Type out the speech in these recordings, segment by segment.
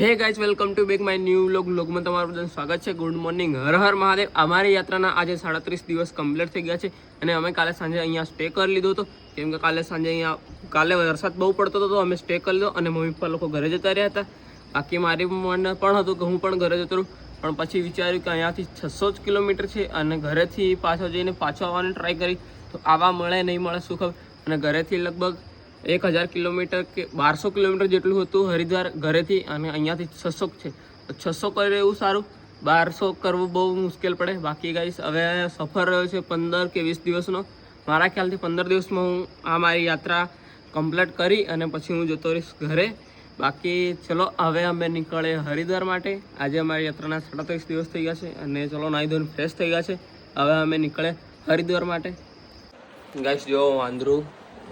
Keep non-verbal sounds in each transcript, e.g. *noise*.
Hey guys welcome to back my new vlog લોગમાં તમારું બધાનું સ્વાગત છે. Good morning Har Har Mahadev. અમારી યાત્રાના આજે સાડત્રીસ દિવસ કમ્પ્લીટ થઈ ગયા છે અને અમે કાલે સાંજે અહીંયા સ્ટે કરી લીધો હતો. કેમ કે કાલે સાંજે અહીંયા કાલે વરસાદ બહુ પડતો હતો અમે સ્ટે કરી લીધો અને મમ્મી પપ્પા લોકો ઘરે જતા રહ્યા હતા. બાકી મારી મન પણ હતું કે હું પણ ઘરે જતો રહું. પણ પછી વિચાર્યું કે અહીંયાથી છસો જ કિલોમીટર છે અને ઘરેથી પાછો જઈને પાછો આવવાની ટ્રાય કરી તો આવા મળે, નહીં મળે, શું ખબર? અને ઘરેથી લગભગ એક હજાર કિલોમીટર કે બારસો કિલોમીટર જેટલું હતું હરિદ્વાર ઘરેથી અને અહીંયાથી છસો છે. છસો કરે એવું સારું? બારસો કરવું બહુ મુશ્કેલ પડે. બાકી ગાઈસ હવે સફર રહ્યો છે પંદર કે વીસ દિવસનો. મારા ખ્યાલથી પંદર દિવસમાં હું આ મારી યાત્રા કમ્પ્લીટ કરી અને પછી હું જતો રહીશ ઘરે. બાકી ચલો, હવે અમે નીકળે હરિદ્વાર માટે. આજે અમારી યાત્રાના સાડત્રીસ દિવસ થઈ ગયા છે અને ચલો નાહી ધોઈને ફ્રેશ થઈ ગયા છે. હવે અમે નીકળે હરિદ્વાર માટે. ગાઈશ જો વાંદરું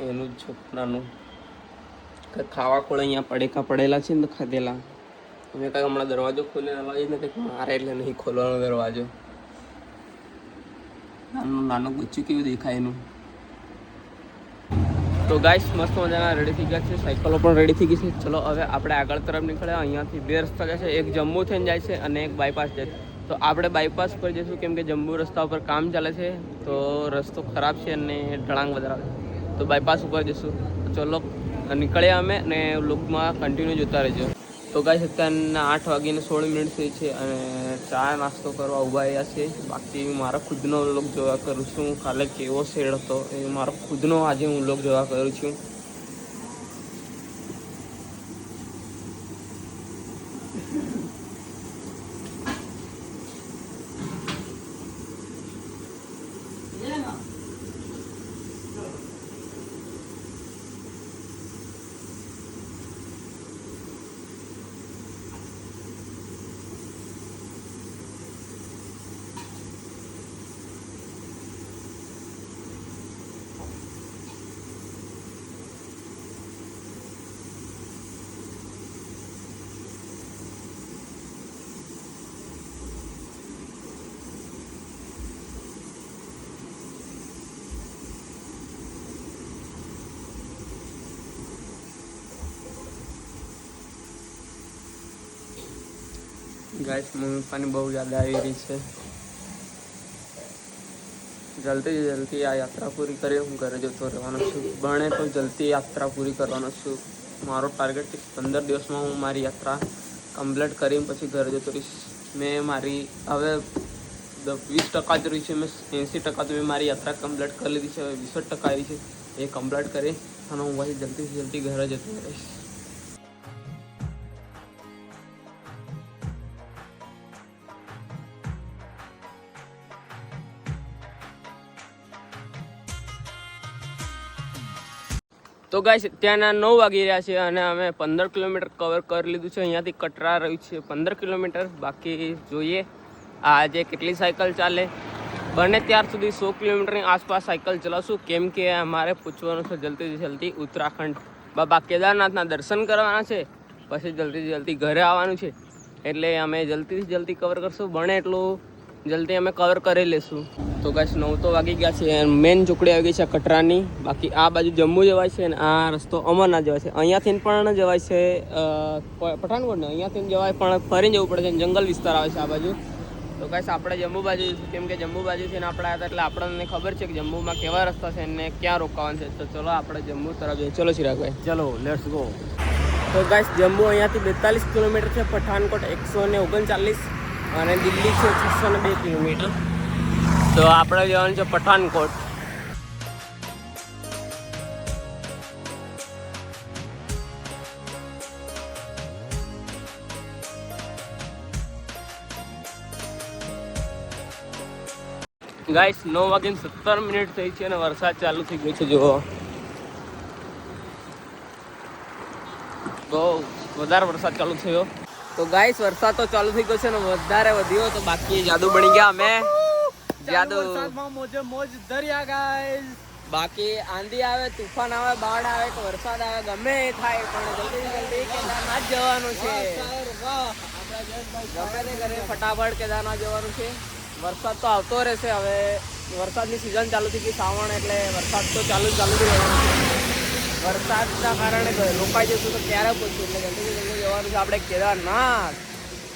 એનું છોકરાનું કંઈક ખાવા કોળ અહીંયા પડેકા પડેલા છે ને ખાધેલા. મેં કાંઈક હમણાં દરવાજો ખોલીને અવાજ ને કંઈક મારે એટલે નહીં ખોલવાનો દરવાજો. નાનું નાનું ગુચ્ચું કેવું દેખાય એનું. તો ગાઈસ, મસ્ત મજાના રેડી થઈ ગયા છે. સાયકલો પણ રેડી થઈ ગઈ છે. ચલો હવે આપણે આગળ તરફ નીકળ્યા. અહીંયાથી બે રસ્તા જાય છે. એક જમ્મુ થઈને જાય છે અને એક બાયપાસ જાય છે. તો આપણે બાયપાસ પર જઈશું કેમ કે જમ્મુ રસ્તા ઉપર કામ ચાલે છે. તો રસ્તો ખરાબ છે અને ઢળાંગ વધારે છે તો બાયપાસ ઉપર જઈશું. ચલો, નીકળ્યા અમે ને લોકમાં કન્ટિન્યુ જોતા રહેજો. તો ગાય અત્યારના આઠ વાગીને સોળ મિનિટ થઈ છે અને ચા નાસ્તો કરવા ઊભા રહ્યા છે. બાકી મારો ખુદનો લોક જોવા કરું છું. કાલે કેવો શેડ હતો એ મારો ખુદનો આજે હું લોક જોવા કરું છું. ગાઈસ, મમ્મી પપ્પાની બહુ યાદ આવી રહી છે. જલ્દી જલ્દી આ યાત્રા પૂરી કરી હું ઘરે જતો રહેવાનો છું. બને તો જલ્દી યાત્રા પૂરી કરવાનો છું. મારો ટાર્ગેટ છે પંદર દિવસમાં હું મારી યાત્રા કમ્પ્લીટ કરી પછી ઘરે જતો રહીશ. મેં મારી, હવે વીસ ટકા જ છે. મેં એંસી ટકા તો મેં મારી યાત્રા કમ્પ્લીટ કરી લીધી છે. હવે વીસ ટકા આવી છે. એ કમ્પ્લીટ કરી અને હું પછી જલ્દીથી જલ્દી ઘરે જતો રહીશ. તો ગાઈશ ત્યાંના નવ વાગી રહ્યા છે અને અમે પંદર કિલોમીટર કવર કરી લીધું છે. અહીંયાથી કટરા રહ્યું છે પંદર કિલોમીટર. બાકી જોઈએ આજે કેટલી સાયકલ ચાલે. બને ત્યાર સુધી સો કિલોમીટરની આસપાસ સાયકલ ચલાવશું. કેમ કે અમારે પૂછવાનું છે જલ્દીથી જલ્દી ઉત્તરાખંડ. બાબા કેદારનાથના દર્શન કરવાના છે, પછી જલ્દીથી જલ્દી ઘરે આવવાનું છે. એટલે અમે જલ્દીથી જલ્દી કવર કરશું. બને એટલું જલ્દી અમે કવર કરી લઈશું. તો ગાઈસ નવ તો વાગી ગયા છે મેઇન ચોકડી આવી ગઈ છે કટરાની. બાકી આ બાજુ જમ્મુ જવાય છે અને આ રસ્તો અમરનાથ જવાય છે. અહીંયાથી પણ જવાય છે અ, પ- પઠાણકોટ ને અહીંયાથી જવાય પણ ફરીને જવું પડે છે જંગલ વિસ્તાર આવે છે આ બાજુ. તો ગાઈસ આપણે જમ્મુ બાજુ કેમ કે જમ્મુ બાજુથી ને આપણે આવ્યા એટલે આપણને ખબર છે કે જમ્મુમાં કેવા રસ્તા છે અને ક્યાં રોકાવાનું છે. તો ચલો આપણે જમ્મુ તરફ જઈએ. ચલો ચિરાગભાઈ ચલો લેટ્સ ગો તો ગાઈસ જમ્મુ અહીંયાથી બેતાલીસ કિલોમીટર છે પઠાણકોટ એકસો ને ઓગણચાલીસ. અને દિલ્હી છે છસો ને બે કિલોમીટર. તો આપણે જવાનું છે પઠાણકોટ ગાઈસ નવ વાગીને સત્તર મિનિટ થઈ છે અને વરસાદ ચાલુ થઈ ગયો છે, જુઓ. બહુ વધારે વરસાદ ચાલુ થયો. તો ગાઈસ વરસાદ તો ચાલુ થઈ ગયો છે ને વધારે વધ્યો તો બાકી જાદુ બની ગયા અમે. જાદુ. મોજે મોજ દરિયા ગાઈસ બાકી આંધી આવે તુફાન આવે બાઢ આવે કે વરસાદ આવે ગમે એ થાય પણ જલ્દી જલ્દી કેદારનાથ જવાનું છે. ગમે તે ઘરે ફટાફટ કેદારનાથ જવાનું છે. વરસાદ તો આવતો રહેશે હવે વરસાદની સિઝન ચાલુ થઈ ગઈ શ્રાવણ એટલે વરસાદ તો ચાલુ ચાલુ જ રહેવાનું છે. વરસાદના કારણે રોકાઈ જશું તો ક્યારે પહોંચ્યું એટલે જલ્દી જલ્દી જવાનું છે. આપણે કેદારનાથ.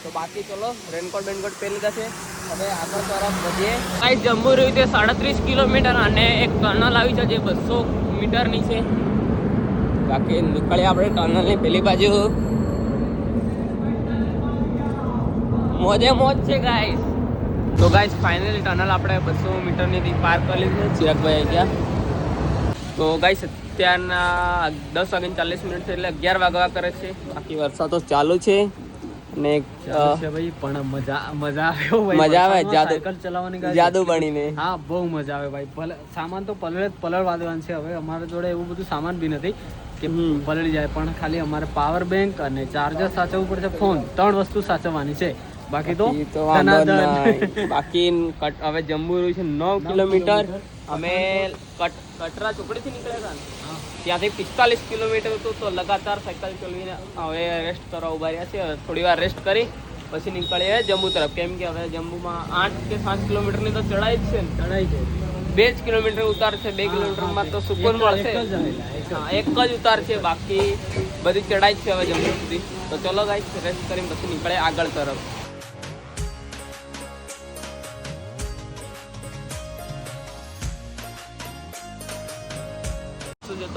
તો બાકી ચલો રેનકોટ બેનકોટ પહેરી લીધા છે. હવે આગળ તરફ વધીએ. કાંઈ જમ્મુ રહ્યું તે સાડત્રીસ કિલોમીટર અને એક ટનલ આવી છે જે બસો મીટરની છે. બાકી નીકળીએ આપણે ટનલની પેલી બાજુ. મોજે મોજ છે ગાઈસ. તો ગાઈસ ફાઇનલી ટનલ આપણે બસો મીટરની પાર કરી લીધી. ચિરાગભાઈ ગયા. તો ગાઈસ અત્યારના દસ વાગ્યાને ચાલીસ મિનિટ છે એટલે અગિયાર વાગવા કરે છે. બાકી વરસાદ તો ચાલુ છે. ને ભાઈ પણ મજા મજા આવે મજા આવે, જાદુ. ચલાવવાની જાદુ બનીને. હા બહુ મજા આવે ભાઈ. સામાન તો પલળે જ પલળવા દેવાનું છે હવે. અમારા જોડે એવું બધું સામાન બી નથી કે હમ. પલળી જાય. પણ ખાલી અમારે પાવર બેંક અને ચાર્જર સાચવવું પડશે ફોન ત્રણ વસ્તુ સાચવવાની છે. બાકી તો? બાકી *laughs* કટ હવે જમ્મુ રહ્યું છે નવ કિલોમીટર. અમે કટ કટરા ચોકડીથી નીકળ્યા હતા ત્યાંથી પિસ્તાલીસ કિલોમીટર હતું તો લગાતાર સાયકલ ચલાવીને હવે રેસ્ટ કરવા ઊભા રહ્યા છે થોડી વાર રેસ્ટ કરી પછી નીકળીએ જમ્મુ તરફ. કેમ કે હવે જમ્મુમાં આઠ કે સાત કિલોમીટરની તો ચડાઈ જ છે ને. ચડાઈ છે. બે જ કિલોમીટર ઉતાર છે. બે કિલોમીટરમાં તો સુકૂન મળશે. એક જ. ઉતાર છે. બાકી બધી ચડાઈ છે હવે જમ્મુ સુધી. તો ચલો ગાઈ રેસ્ટ કરીને પછી નીકળે આગળ તરફ.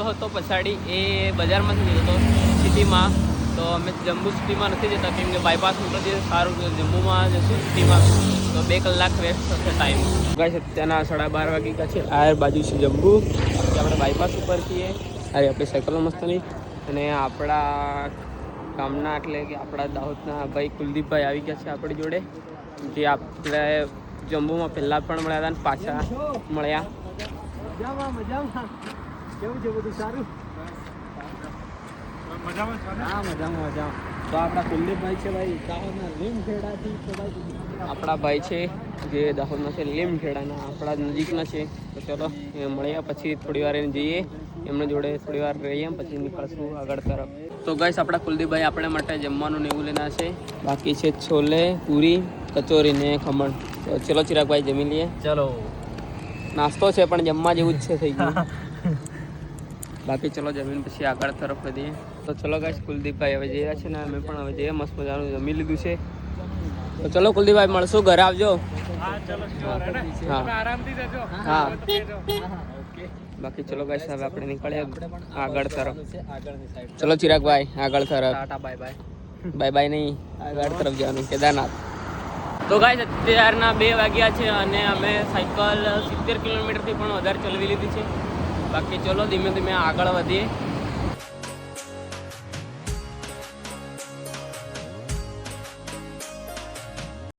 તો હતો પછાડી એ બજારમાંથી જતો સિટીમાં. તો અમે જમ્મુ સિટીમાં નથી જતા, કેમ કે બાયપાસ ઉપર જે સારું જમ્મુમાં જશું સિટીમાં. તો બે કલાક વેસ્ટ થશે ટાઈમ ગાઈસ, અત્યારના સાડા બાર વાગે ગયા છે. આ બાજુ છે જમ્મુ. આપણે બાયપાસ ઉપર છીએ અરે આપણી સાયકલો મસ્તની. અને આપણા ગામના એટલે કે આપણા દાહોદના ભાઈ કુલદીપભાઈ આવી ગયા છે આપણી જોડે. જે આપણે જમ્મુમાં પહેલાં પણ મળ્યા હતા અને પાછા મળ્યા. મજામાં મજામાં કેવું છે બધું સારું? હા મજામાં મજામાં. તો આપણા કુલદીપભાઈ છે ભાઈ દાહોદના લીમખેડાથી તો ભાઈ આપણા ભાઈ છે જે દાહોદના છે લીમખેડાના આપણા નજીકના છે. તો ચલો એ મળ્યા પછી થોડી વાર એને જઈએ. એમના જોડે થોડી વાર રહીએ પછી નીકળશું આગળ તરફ. તો ગાઈસ આપણા કુલદીપભાઈ આપણે માટે જમવાનું ને એવું લેના છે. બાકી છે છોલે પૂરી કચોરી ને ખમણ. તો ચલો ચિરાગભાઈ જમી લઈએ. ચલો. નાસ્તો છે પણ જમવા જેવું જ છે થઈ ગયું. *laughs* બાકી ચલો જમીન પછી આગળ તરફ વધીએ. તો ચલો ગાય કુલદીપભાઈ હવે જઈ રહ્યા છે ને અમે પણ હવે જઈએ મસ્ત મજાનું જમી લીધું છે. તો ચલો કુલદીપભાઈ મળશું ઘરે આવજો. હા આરામથી જજો. હા. ઓકે. બાકી ચલો ગાઈસ હવે આપણે નીકળીએ આગળ તરફ. આગળની ચલો ચિરાગભાઈ આગળ તરફ. Bye bye bye. બાય નહીં આગળ તરફ જવાનું કેદારનાથ. તો ગાઈસ અત્યારના બે વાગ્યા છે અને અમે સાયકલ સિત્તેર કિલોમીટરથી પણ વધારે ચલાવી લીધી છે. બાકી ચલો ધીમે ધીમે આગળ વધીએ.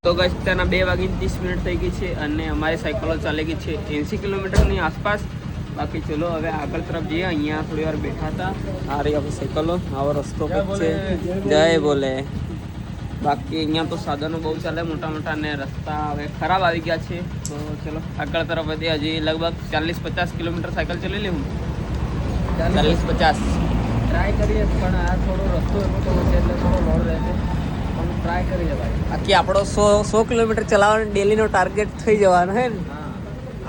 તો ગઈ અત્યારના બે વાગી ત્રીસ મિનિટ થઈ ગઈ છે અને અમારી સાયકલો ચાલી ગઈ છે એંસી કિલોમીટરની આસપાસ. બાકી ચલો હવે આગળ તરફ જઈએ. અહીંયા થોડી વાર બેઠા હતા. આ રહી આપણી સાયકલો આવો રસ્તો છે જય બોલે. બાકી અહીંયા તો સાધનો બહુ ચાલે મોટા મોટા અને રસ્તા હવે ખરાબ આવી ગયા છે. તો ચલો આગળ તરફ વધીએ. હજી લગભગ ચાલીસ પચાસ કિલોમીટર સાયકલ ચલાવી લઉં ચાલીસ. પચાસ ટ્રાય કરીએ પણ આ થોડો રસ્તો એવો થોડો છે એટલે થોડો લોડ રહેશે. પણ ટ્રાય કરીએ ભાઈ. બાકી આપણો સો સો કિલોમીટર ચલાવવાનો ડેલીનો ટાર્ગેટ થઈ જવાનો હે ને?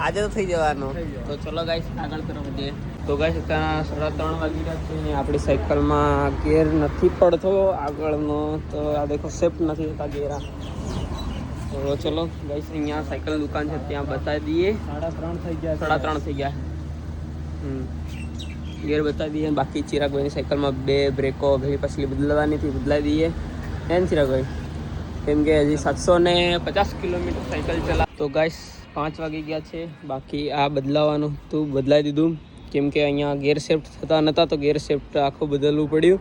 આજે તો થઈ જવાનો. થઈ જવાનો. તો ચલો ગાઈસ આગળ તરફ વધીએ. તો ગાઈસ અત્યારે સાડા ત્રણ વાગી રહ્યા છે આપણી સાયકલમાં ગેર નથી પડતો આગળનો. તો આ દેખો સેફ્ટ નથી થતા ગેરા તો ચલો ગાઈસ અહીંયા સાયકલ દુકાન છે ત્યાં બતાવી દઈએ. સાડા ત્રણ થઈ ગયા સાડા ત્રણ થઈ ગયા. હમ. ગેર બતાવી દઈએ. બાકી ચિરાગભાઈની સાયકલમાં બે બ્રેકો ઘણી પાછલી બદલાવાની હતી બદલાવી દઈએ. એમ ચિરાગભાઈ? કેમ કે હજી સાતસો ને પચાસ કિલોમીટર સાયકલ ચલા. તો ગાઈસ પાંચ વાગી ગયા છે. બાકી આ બદલાવાનું તું બદલાવી દીધું. કેમ કે અહીંયા ગેર શિફ્ટ થતા નહોતા તો ગેર શિફ્ટ આખું બદલવું પડ્યું.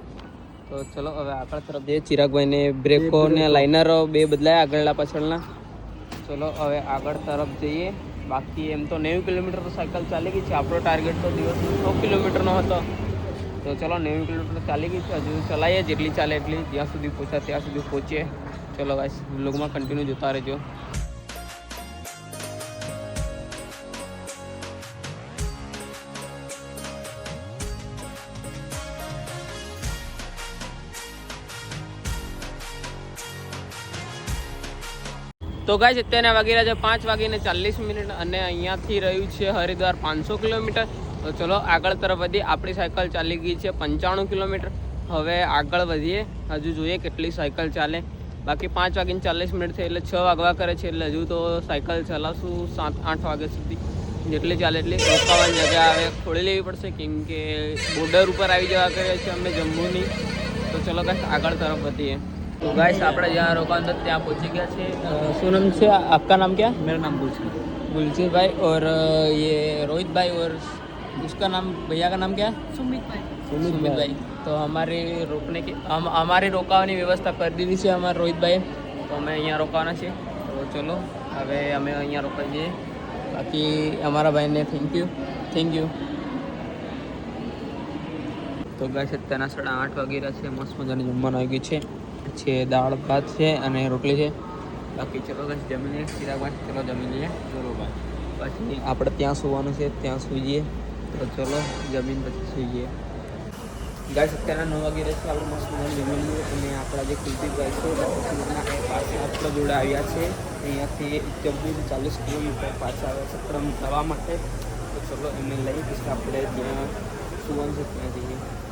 તો ચલો હવે આગળ તરફ જઈએ. ચિરાગભાઈને બ્રેકો ને લાઇનરો બે બદલાયા આગળના પાછળના. ચલો હવે આગળ તરફ જઈએ. બાકી એમ તો નેવું કિલોમીટર સાયકલ ચાલી ગઈ છે. આપણો ટાર્ગેટ તો દિવસ સો કિલોમીટરનો હતો. તો ચલો નેવું કિલોમીટર ચાલી ગઈ છે. હજુ ચલાવીએ જેટલી ચાલે એટલી. જ્યાં સુધી પહોંચાય ત્યાં સુધી પહોંચીએ ચલો ગાઈસ બ્લોગમાં કન્ટિન્યુ જોતા રહેજો. તો ગાઈસ, અત્યારે વાગી રહ્યા છે પાંચ વાગીને ચાલીસ મિનિટ અને અહીંયાથી રહ્યું છે હરિદ્વાર પાંચસો કિલોમીટર. તો ચલો, આગળ તરફ વધીએ આપણી સાયકલ ચાલી ગઈ છે પંચાણું કિલોમીટર. હવે આગળ વધીએ. હજુ જોઈએ કેટલી સાયકલ ચાલે. બાકી પાંચ વાગીને ચાલીસ મિનિટ થઈ એટલે છ વાગવા કરે છે એટલે હજુ તો સાયકલ ચલાવશું સાત, આઠ વાગ્યા સુધી. જેટલી ચાલે એટલી રોકાવાની જગ્યા હવે ખોલી લેવી પડશે, કેમ કે બોર્ડર ઉપર આવી જવા કરીએ છીએ અમે જમ્મુની. તો ચલો ગાઈસ, આગળ તરફ વધીએ. તો ગાઈસ આપણે જ્યાં રોકાવાનું હતું ત્યાં પહોંચી ગયા છે અ, શું નામ છે આપકા નામ ક્યાં मेरा नाम गुलशन गुलशन भाई और अ, ये रोहित भाई और उसका नाम भैया का नाम क्या है सुमित भाई सुमित भाई तो हमारी रोकने की हम हमारी રોકાવાની વ્યવસ્થા કરી દીધી છે અમારા રોહિતભાઈએ તો અમે અહીંયા રોકાવાના છે તો ચલો હવે અમે અહીંયા રોકાઈ જઈએ બાકી અમારા ભાઈને થેન્ક યુ થેન્ક યુ તો ગાય છે અત્યારના સાડા આઠ વાગી રહ્યા છે મસ્ત મજાની જમવાનું આવી ગયું છે છે, દાળ, ભાત છે અને રોટલી છે. બાકી ચલો બસ જમી લઈએ સીધા પાંચ ચલો જમી લઈએ. બરોબર. પછી આપણે ત્યાં સુવાનું છે, ત્યાં સુઈ જઈએ. તો ચલો જમીન પછી સુઈ જઈએ. ગાય અત્યારના નવ વાગે રહેશે છે, આપણે મસ્ત મજાની અને આપણા જે કુલદીપભાઈ છે સુરતના એ પાસે આપણા જોડે આવ્યા છે. અહીંયાથી ચૌદ ચાલીસ કિલોમીટર પાછા આવ્યા છે ક્રમ થવા માટે. તો ચલો એમને લઈ પછી આપણે જ્યાં સુવાનું છે, ત્યાં જઈએ.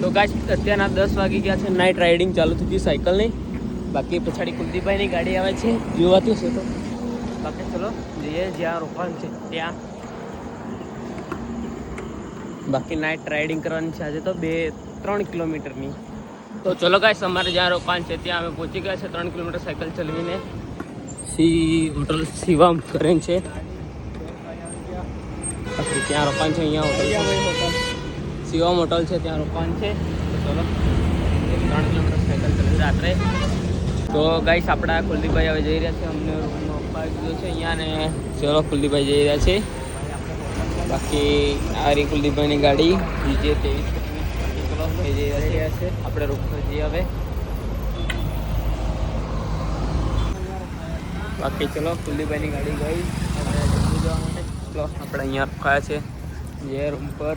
તો ગાય અત્યારના દસ વાગી ગયા છે. નાઇટ રાઇડિંગ ચાલુ થઈ સાયકલની બાકી પછાડી કુલદીપભાઈની ગાડી આવે છે. જોવાતું છે તો. બાકી ચલો, જઈએ જ્યાં રોકાણ છે, ત્યાં. બાકી નાઇટ રાઇડિંગ કરવાની છે આજે તો બે, ત્રણ કિલોમીટરની. તો ચલો ગાઈસ અમારે જ્યાં રોકાણ છે, ત્યાં અમે પહોંચી ગયા છે. ત્રણ કિલોમીટર સાયકલ ચલાવીને. સી હોટલ શિવમ કરીને છે. ત્યાં રોકાણ છે, અહીંયા હોટલ શિવમ હોટલ છે, ત્યાં રોકાણ છે. ચલો ત્રણ કિલોમીટર સાયકલ ચલાવી રાત્રે. તો ગાઈસ, આપણા કુલદીપભાઈ હવે જઈ રહ્યા છે. અમને રૂમનો અપાવી દીધો છે. અહીંયા ને ચલો કુલદીપભાઈ જઈ રહ્યા છે. બાકી આ રહી કુલદીપભાઈની ગાડી. બીજે તેવીસ ચલો જઈ રહ્યા છે. આપણે રોકવા જઈએ હવે. બાકી ચલો, કુલદીપભાઈની ગાડી ગઈ. આપણે જવા માટે. ચલો, આપણે અહીંયા રોકાયા છે. જે રૂમ પર.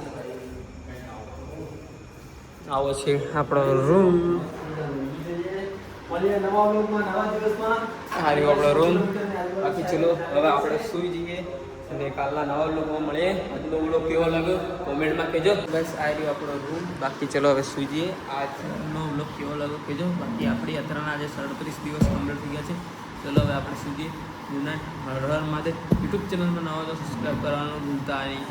આવો છે આપણો રૂમ સારી આપણો રૂમ બાકી ચલો હવે આપણે સુઈ જઈએ અને કાલના નવા લોકો મળીએ. આજનો વ્લોગ કેવો લાગ્યો? કોમેન્ટમાં કહેજો. બસ આ રહ્યો આપણો રૂમ બાકી ચલો હવે સુઈ જઈએ. આજનો વ્લોગ કેવો લાગ્યો કહેજો. બાકી આપણી યાત્રાના આજે સડત્રીસ દિવસ કમ્પ્લીટ થઈ ગયા છે. ચલો હવે આપણે સુઈ જઈએ. Good night. Har Har Mahadev. YouTube ચેનલમાં નવા તો સબસ્ક્રાઈબ કરવાનું ભૂલતા નહીં.